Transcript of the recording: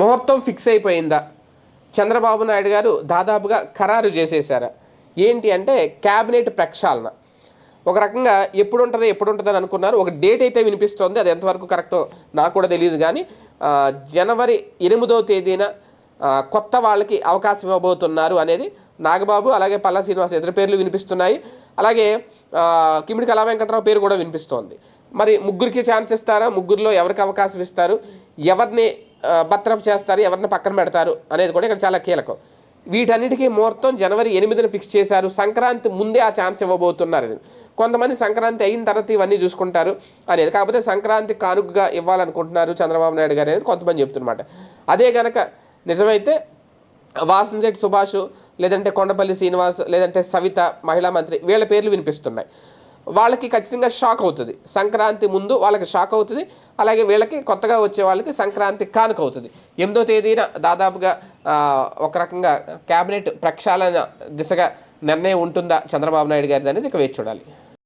ముహూర్తం ఫిక్స్ అయిపోయిందా? చంద్రబాబు నాయుడు గారు దాదాపుగా ఖరారు చేసేసారా ఏంటి అంటే క్యాబినెట్ ప్రక్షాళన. ఒక రకంగా ఎప్పుడు ఉంటుంది ఎప్పుడు ఉంటుంది అని అనుకున్నారు. ఒక డేట్ అయితే వినిపిస్తోంది. అది ఎంతవరకు కరెక్టో నాకు కూడా తెలియదు కానీ జనవరి ఎనిమిదవ తేదీన కొత్త వాళ్ళకి అవకాశం ఇవ్వబోతున్నారు అనేది నాగబాబు అలాగే పల్లా శ్రీనివాస్ ఇద్దరు పేర్లు వినిపిస్తున్నాయి. అలాగే కిమిడి కళా వెంకట్రావు పేరు కూడా వినిపిస్తోంది. మరి ముగ్గురికి ఛాన్స్ ఇస్తారా? ముగ్గురిలో ఎవరికి అవకాశం ఇస్తారు? ఎవరిని ఆ, చేస్తారు ఎవరిని పక్కన పెడతారు అనేది కూడా ఇక్కడ చాలా కీలకం. వీటన్నిటికీ ముహూర్తం జనవరి ఎనిమిదిన ఫిక్స్ చేశారు. సంక్రాంతి ముందే ఆ ఛాన్స్ ఇవ్వబోతున్నారు. అనేది కొంతమంది సంక్రాంతి అయిన తర్వాత ఇవన్నీ చూసుకుంటారు అనేది. కాకపోతే సంక్రాంతి కానుకగా ఇవ్వాలనుకుంటున్నారు చంద్రబాబు నాయుడు గారు అనేది కొంతమంది చెప్తున్నమాట. అదే కనుక నిజమైతే వాసంశెట్టి సుభాష్ లేదంటే కొండపల్లి శ్రీనివాస్ లేదంటే సవిత మహిళా మంత్రి వీళ్ళ పేర్లు వినిపిస్తున్నాయి. వాళ్ళకి ఖచ్చితంగా షాక్ అవుతుంది. సంక్రాంతి ముందు వాళ్ళకి షాక్ అవుతుంది. అలాగే వీళ్ళకి కొత్తగా వచ్చే వాళ్ళకి సంక్రాంతి కానుక అవుతుంది. ఎనిమిదో తేదీన దాదాపుగా ఒక రకంగా క్యాబినెట్ ప్రక్షాళన దిశగా నిర్ణయం ఉంటుందా చంద్రబాబు నాయుడు గారిది అనేది ఇక వేచి చూడాలి.